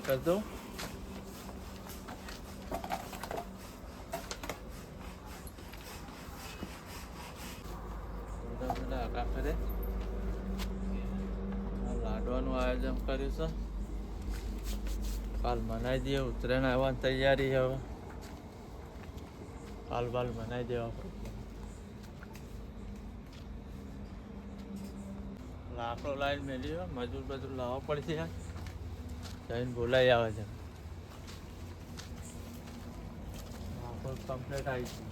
આ કરી દઉં બધા બધા આગા કરે લાડવાનું આયોજન કર્યું કાલ મનાઈ દઈએ ઉત્તરાયણ આવવાની તૈયારી હવે કાલ બાલ મનાઈ દેવા લાકડો લાઈન મેળવી મજૂર બધું લાવવા પડશે યાર જઈને બોલાઈ આવે છે. લાકડો કમ્પ્લીટ આવી છે.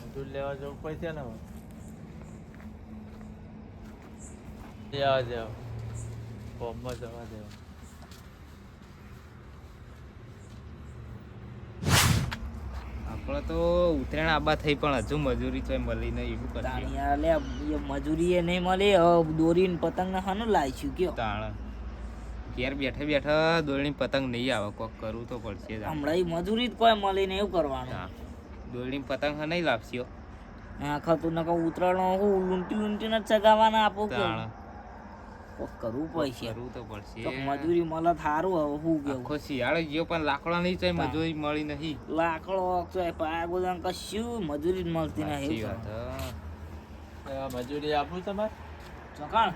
મજૂર લેવા જવું પડશે ને હવે? જવા દેવા ફોર્મમાં જવા દેવા આપણે તો ઉત્તરાયણ આબા થઈ પણ હજુ મજૂરી તો મળી નહીં એવું કરે મજૂરી એ નહીં મળી દોરી દોરીને પતંગ ને હાનું લાવીશું કયો? તાણ. ઘેર બેઠે બેઠા દોરણી પતંગ નહીં આવે કોક કરવું તો પડશે હમણાં મજૂરી કોઈ મળીને એવું કરવાનું. દોરણી પતંગ નહીં લાપસ્યો આખા તું નકો ઉતરાણો હું લૂંટી લૂંટી ને ચગાવવાના આપો કોક કરવું પડશે. કરવું તો પડશે. મજૂરી મળે થારું હવે હું કેવું. આખો શિયાળો ગયો પણ લાકડો નહીં તો મજૂરી મળી નહીં. લાકડો પાયા ગોદામ કશું મજૂરી મળતી નહીં મજૂરી આપું તમારે? ચોકાણ?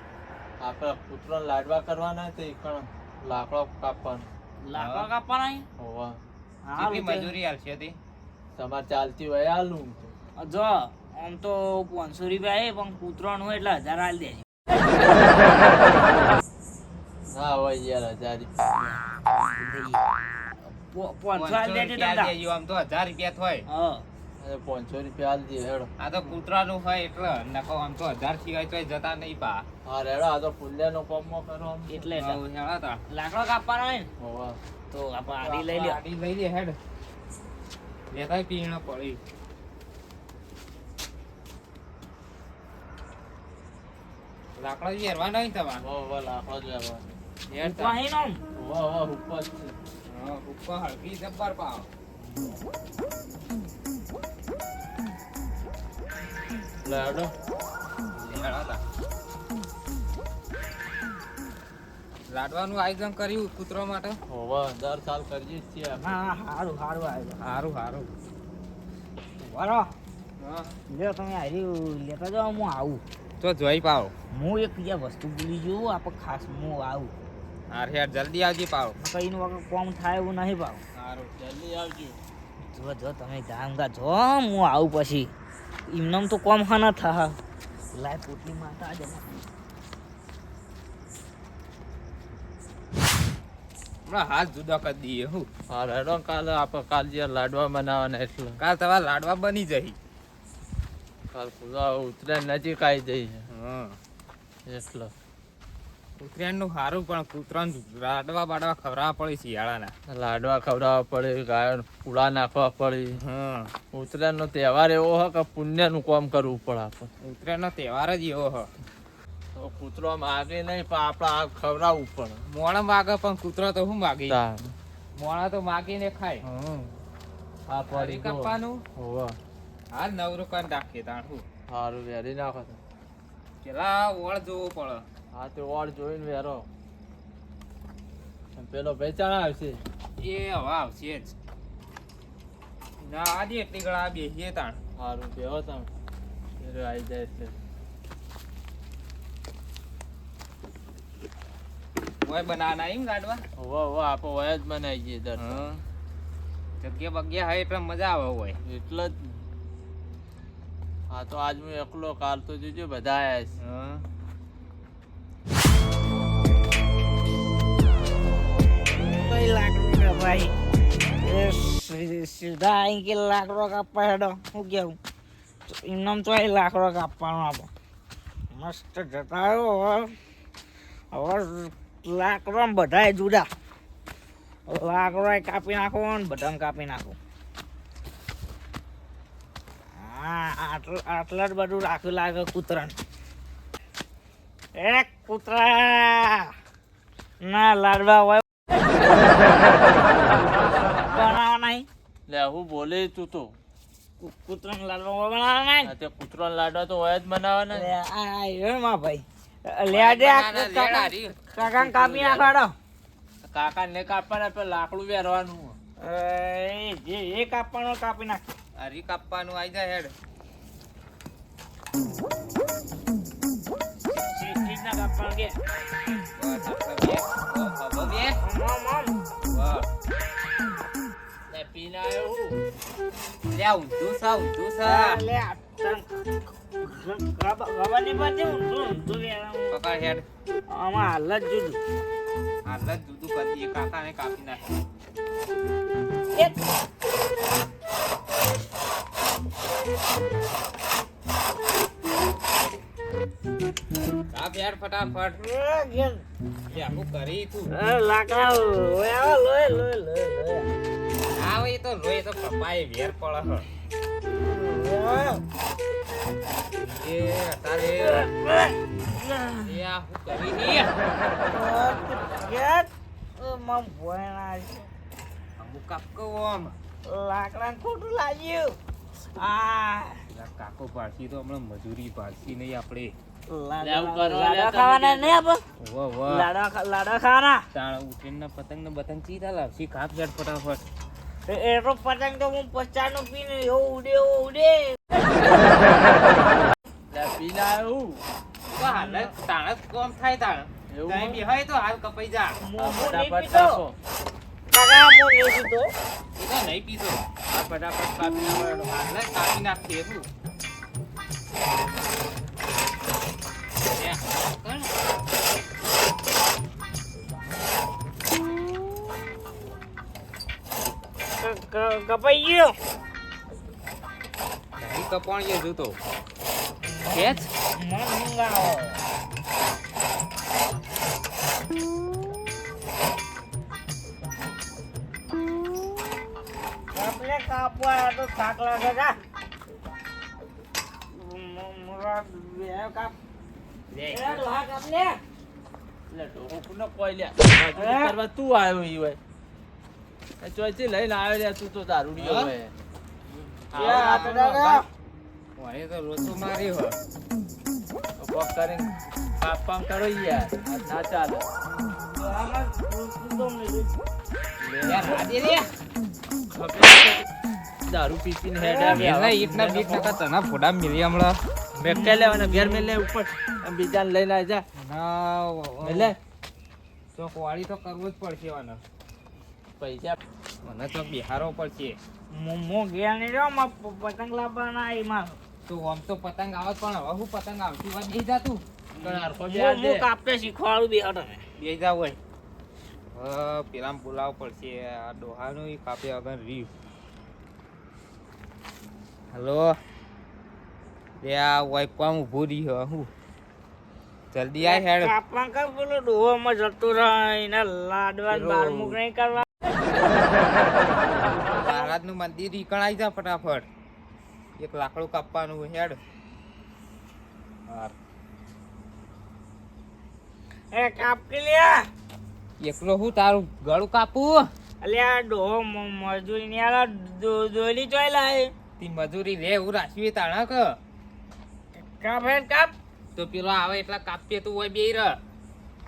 આપણે કૂતરો લાડવા કરવાના તો પણ લાકડો કાપવાનો. લાકડો કાપવાના હોવા. કેટલી મજૂરી આલશે હતી? તમારે ચાલતી હોય આલું જો આમ તો પાંચસો રૂપિયા એ પણ કૂતરાનું હોય એટલે હજાર આલી દેજો. ના હોય યાર હજાર પાંચસો આલી દેજો આમ તો હજાર રૂપિયા થાય હા. પાંચસો રૂપિયા આલ હેડો. આ તો કૂતરાનું હોય એટલે નકો આમ તો હજાર સિવાય તો જતા નહીં પા. હા રેડો આ તો પુલ્યાનો કોમમાં કરો આમ. એટલે હેળા તા. લાકડો કાપવાનો હોય ને? તો આપણે આડી લઈ લે આડી લઈ લે હેડ. લેતાય પીણા પડી. લાકડા હેરવા નહીં તમારે. હોવા હોવા લાકડો જ લેવાનો ઉપર અહીં નો? હોવા હોવા ઉપર જ હા, જબ્બર પાવ. લે હેડો હેળા તા. લાડવાનું આયોજન કર્યું કૂતરો માટે? હોવા દર સાલ કરીએ છીએ હા હારું હારું આવ્યું સારું સારું બરો હા. તમે હારી લેતા જાઓ હું આવું. તો જોઈ પાવ. હું એક બીજા વસ્તુ ભૂલી ગયું આપણે ખાસ હું આવું. હાર હેર જલ્દી આવજે પાવ. કઈ વગર કોમ થાય એવું નહીં પાવ. સારું જલ્દી આવજો. જો જો તમે ગામ ગા જો હું આવું પછી. એમને તો કોમ હા ના થા. લાય પોટલી માતા જ હાથ જુદા કરી દઈએ હું. હા રેડો કાલ આપણે કાલ જે લાડવા બનાવવાના એટલે. કાલ તમારા લાડવા બની જઈ કાલ પૂરા ઉતરે નજીક આવી જઈ હા. એટલે. ઉત્તરાયણનું સારું પણ કૂતરાને લાડવા બાડવા ખવડાવવા પડે શિયાળાના. લાડવા ખવડાવવા પડે ગાયો પૂળા નાખવા પડે. હા ઉત્તરાયણનો તહેવાર એવો હ કે પુણ્યનું કામ કરવું પડે આપણે ઉત્તરાયણનો તહેવાર જ એવો હ. તો કૂતરો માગે નહીં પણ આપણે ખવડાવવું પડે. મોણા માગે પણ કૂતરો તો શું માગે. મોણા તો માગીને ખાય. હમ. આ ફરી પડી ગયો. કાપવાનું હોવે. હાલ નવરું કરી નાખીએ તાણ સારું વેરી નાખો કેટલા ઓળ જોવો પડે. હા તે ઓળ જોઈને વેરો. પેલો વેચાણ આવશે. એ હવે આવશે જ. ના આજે એટલી ગળા બેસીએ તાણ. સારું બેહો તમે. પેલો આવી જાય એટલે ઓય બનાના એમ ગાડવા? હોવે હોવે આપો વયા જ બનાવી જઈએ દર હા. જગ્યા બગ્યા હોય એટલે મજા આવે હોય. એટલે જ. હા તો આજ હું એકલો કાલ તો જોજો બધા આવ્યા છે. હા. લાકડો કે ભાઈ એ સી- સીધા અહીં કે લાકડો કાપવા હેડો શું કેવું તો એમનેમ તો અહીં લાકડો કાપવાનો આપો મસ્ત જતા આવ્યો હવે હવે લાકડો બધાય જુદા લાકડો કાપી નાખો ને બધાને કાપી નાખો હા આટલું આટલા જ બધું રાખ્યું લાગે કૂતરાને એ કૂતરા ના લાડવા હોય બનાવવા નહીં હું બોલે તું તો. કૂતરાને લાડવા બનાવવાના બનાવવા તે કૂતરાને લાડવા તો હોય જ બનાવવાના અરે. આ હેડમાં ભાઈ. લે દે આ ના, ના, કાકા કાપી નાખાડો કાકા ને કાપવાના પેલા લાકડું વેરવાનું. એ જે એ કાપવાનો કાપી નાખ. હરી કાપવાનું આઈ જાય હેડ. ના કાપવાનો કે? પીને આવ્યો હું. લે ઊંધું સા ઊંધું લે ગવાની. હેડ. આમાં હાલ જ જુદું. હાલ જ જુદું કરી દઈએ કાકાને કાપી નાખે. કાપ હેડ ફટાફટ. કરી તું લાકડા લોય લોય લોય લોય. હોય તો લોહી તો પપ્પાએ વેર પડે હ. એ તારે એ આ હું કરી દી ઘેર. મમ ભોયણા છે. અમુક કાપ કહો લાકડા ખોટું લાગ્યું આ કાકો પાડશી તો હમણાં મજૂરી પાડશી નહીં આપણે લે લાડવા ખાવાના. નહીં આપો વાહ વાહ લાડવા લાડવા ખાવાના તાણ ઉઠીને પતંગ ને બતંગ ચીતા લાવશી કાપ હેડ ફટાફટ એ- એ પતંગ તો હું પચાસનું પીને એવો ઉડે એવો ઉડે. લે એવું આવ્યો હું તો હાલ જ તાણ જ કોમ થાય તાણ. એવું બી હોય? તો હાલ કપાઈ જા. ફટાફટ પીતો. કાપો કાકા નહીં પીતો. તો નહીં પીતો. ફટાફટ કાપી નાખવાનો. હાલ કાપી નાખીએ તું કપાઈ ગયો. કપાણ ગયો જૂતો. ખેંચ મન ઊંઘાવો આપણે કાપવા તો થાક લાગે કા મ- મુરા બે કાપ લે કાપ લે લે ડોહો કોનો કોઈ લે કરવા તું આવ્યો ઈ હોય. એ ચોઈથી લઈને આવ્યો રે તું તો દારૂડિયો હા? હોય તો રોતો મારી હો કોક કરીને કાપવાનું કરો યાર. ના ચાલે. મિલી દારૂ આવા બીટ તના ફોડા મિલી હમણાં. મેકે લેવાના ઘેર મેં લે ઉપર બીજાને લઈને આવી જા. ના એટલે? તો વાળી તો કરવું જ પડશે મને પૈસા. મને તો બિહારો પડશે. મો ગયા નહીં રહ્યો માં પતંગ લાવવાના આવી મારો. તો આમ તો પતંગ આવત પણ હવે હું પતંગ આવતી વાત નહીં જાતું બે હું દે શીખવાડું બી તમે. બે જા હોય પેલા બોલાવવું પડશે આ ડોહાનું કાપે વગર રીવ હલો? લે આ વાય ઊભું રહી હું જલ્દી આ હેડ. કાપવા કર પેલો ડોહોમાં જતું રહે એને લાડવા પેલો- બારમુખ નહીં કરવા. મહારાજનું મંદિર ઈકણાઈ જા ફટાફટ. એક લાકડું કાપવાનું હેડ. એ કાપી લ્યા? એકલો હું તારું ગળું કાપું? અલ્યા ડોહો મજૂરી ની આલા દોલી જોઈ લાય. તી મજૂરી લે એવું રાખ્યું તાણા કે કાપ હેડ કાપ. તો પેલો આવે એટલા કાપીએ તું હોય બે રહ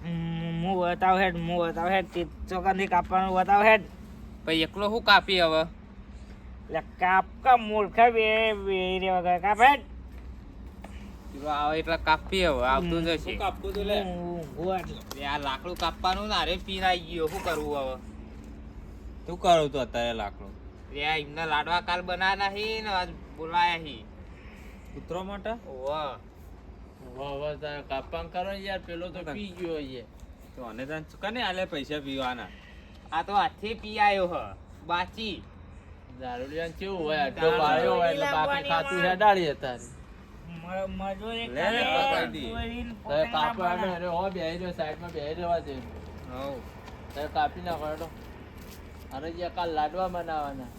હું બતાવ હેડ હું બતાવ હેડ ચોકાથી કાપવાનું બતાવ હેડ. પછી એકલો શું કાપી હવે? એટલે કાપ કા મૂર્ખા બે બે રે વગર કાપે આવે એટલા કાપી હવે આવતું જશે. કાપવું તો હું ઊંઘું એટલે. લે. આ લાકડું કાપવાનું ને અરે પીરાઈ ગયો શું કરવું હવે? તું કરો તો અત્યારે લાકડું? એમના લાડવા કાલ બનાવ્યા હી ને આજ બોલાયા હી. કૂતરો માટે? વાહ તારે કાપવાનું કરો યાર પેલો તો પી ગયો છે. તો અને તને કને આલે પૈસા પીવાના? આ તો હાથે પી આયો હ. બાચી. દારૂડિયાને કેવું હોય? અડધો પાડ્યો હોય એટલે બાકી ખાતું હેડાડી તારે મ- મજૂરી કરે, પકડી દી. દોરીને તો કાપવા અરે હો બેહી રહ્યો સાઈડમાં બેહી રહેવા દે. હવ. તો કાપી નાખો હેડો. અરે જે કાલ લાડવા બનાવવાના.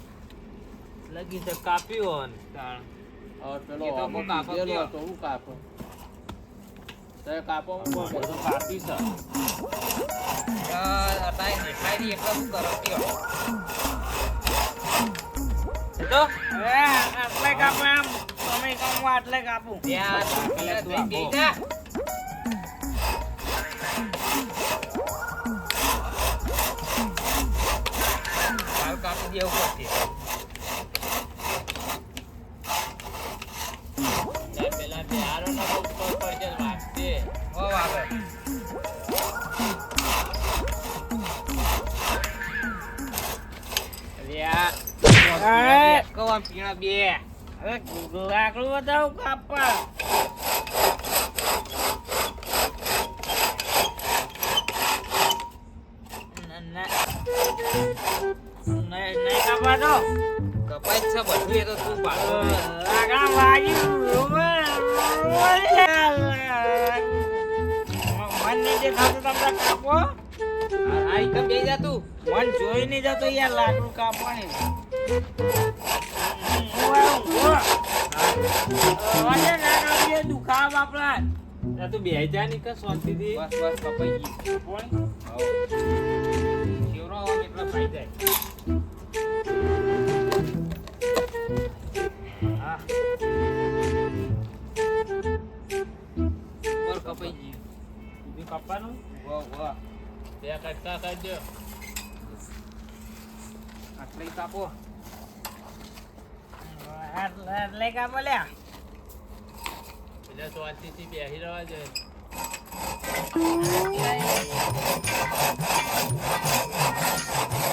લગી તો કાપ્યું તાણ હવે પેલો એ તો હું કાપો પીધેલો કયો? હતો, હું કાપો તો કાપો હું બધું બધું કાપી છે અતાય દેખાય નહીં એટલે શું કરો કયો તો આટલે કાપો એમ તમે કાપો આટલે કાપું કાપી દેવું પડશે બતાવું કાપા ન- ન- નહીં નહીં કાપાતો કપાય જ છે બધું, એ તો તું લાકડા વાગ્યું. મન નહીં દેખાતું તમને કાપો. આ એકદમ બેસી જા તું મન જોઈ નહીં જતો યાર લાકડું કાપવાની. હું આવું, હું. અરે લાકડા બે દુખાવા બાપલા ત્યાં તું બેહી જા ની કે શાંતિથી બસ બસ કપાઈ ગઈ કોણ શેવડો આમ એટલા પાઈ જાય હા ઉપર કપાઈ ગઈ બીજું કાપવાનું વાહ વાહ બે કટકા કરી દો. આટલે કાપો એટલે કાપો લ્યા એટલે શાંતિથી બેસી રહેવા જોઈએ.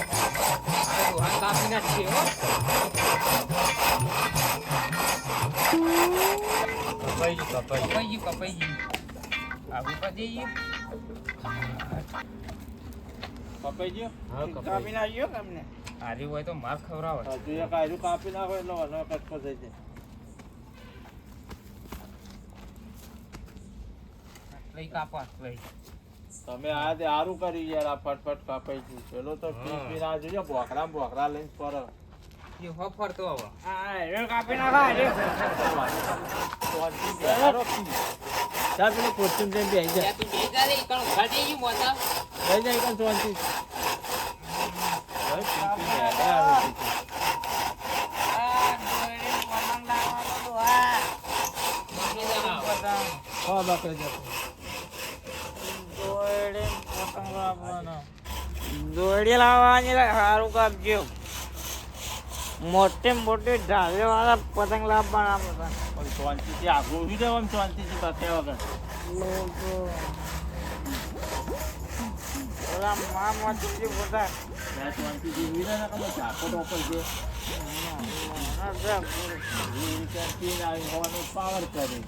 રોહન કાપી નાખશે હો કપાઈ ગયું, કપાઈ ગયું. કપાઈ ગયું આગળ પતી ગયું કપાઈ ગયું? હા, કાપી નાખ્યો કે અમને હારી હોય તો માર ખવરાવે હજુ એક આયરું કાપી નાખો એટલે વનો કટકો થઈ જાય. આટલે કાપા આટલે તમે આ તે હારું કરી યાર આ ફટફટ કાપાઈ ગયું પેલો તો પી હા. પીને જોજો બોકરા ને બોકરા લઈને પર એ હો ફરતો હવે હા એ કાપી નાખો તો શાંતિ બેહારો પી. જા પેલો કોસ્ચ્યુમ લઈને બેસી જા. તું બેસી જા રે કણ ઉઘાડી ગયું મોતા બેસી જાય શાંતિ. હવે પી પીને હેડે આવે છે. આ દોરી પતંગ લાવવાનો તો આ જા. દોરડી પતંગ લાવવાનો. સારું કાપજો. મોટે મોટી ઢાલે વાળા પતંગ લાવવાના બધા પણ શાંતિથી આગળ ઊભી રહેવું આમ શાંતિથી બતાવ્યા વગર. ઓલા મા મોટી બધા. શાંતિથી ઊભી રહે ને કે બસ ઝાપટ છે. પાવર કરે.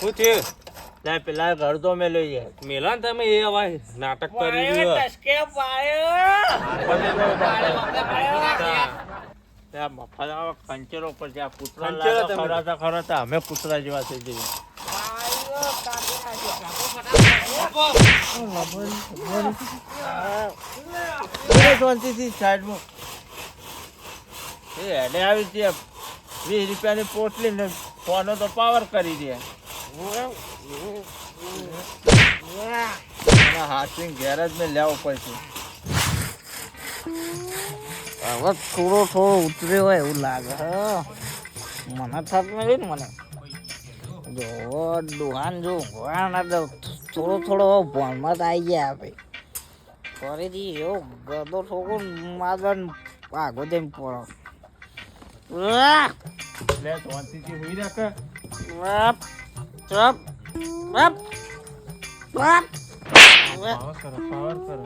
શું થયું? પેલા ઘર તો મેં લઈ જાય. મેલા ને તમે એ હવે નાટક કરી ત્યાં આવા પર છે કૂતરા. ખવડાવતા ખવડાવતા અમે કૂતરા જેવા થઈ જઈએ પાડ્યો કાપી નાખ્યો એ સાઈડમાં એ હેડે આવી છે વીસ રૂપિયાની પોટલી ને ફોનો તો પાવર કરી દે હાથથી ઘેર જ મેં લેવો પડશે હવે થોડો થોડો ઉતર્યો હોય એવું લાગે મને નથી ને મને. જો, દુહાન જો ના તો થોડો થોડો ભણમાં તો આવી ગયા આપે ફરીથી એવો ગદો ઠોકો માદન આગો તેમ પડો લે શાંતિથી હુઈ રાખે. ચપ! ચપ! ચપ! ચપ પાવર કરો પાવર કરો.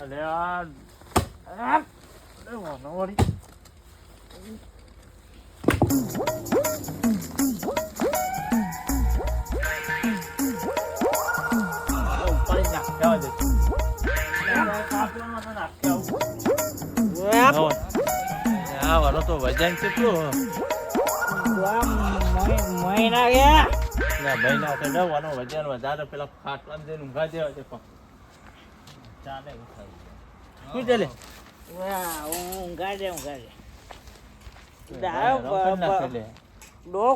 અલે આ કાપીમાં તો વજન કેટલું મહિના ગયા ના તો વાનો વજન વધારે પેલા ખાટલામાં જઈને ઊંઘા દેવા છે પણ શું ચાલે? ઊંઘા દે ઊંઘા દે રંગ કરી નાખે લે. ડો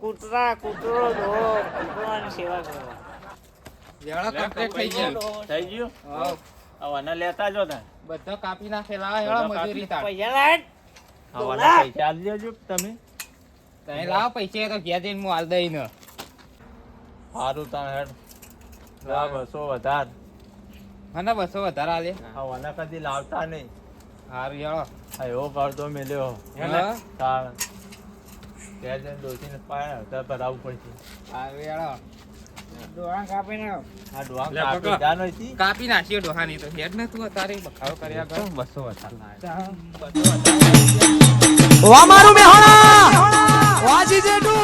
કૂતરા કૂતરો ડો કૂતરાની સેવા કરવા. લેવડો complete થઈ ગયું. થઈ ગયું? હવ. હવે લેતા જો બધો કાપી નાખેલા હેળો મજૂરી તાર પૈસા લાય. હવે આના પૈસા આલી દેજો તમે. તમે લાવો પૈસા તો ઘેર જઈને હું દઈ ને સારું હેડ. લા બસો વધાર. મને બસો વધારે આલે. હવે આના કદી લાવતા નહીં. હારું હેળો. હા એવો કરતો મેલ્યો. હા. તાર. ત્યાં જઈને ડોસીને પાયા તો ભરાવવું પડશે. આ ડોહા કાપી પકડ. જાનો હતી કાપી નાખ્યો ડોહાની તો. હેડ ને તું તારે બખાડો કર્યા કર. બસો વધારે બસો વધારે. વામારું મેહોણા વાજી જેઠું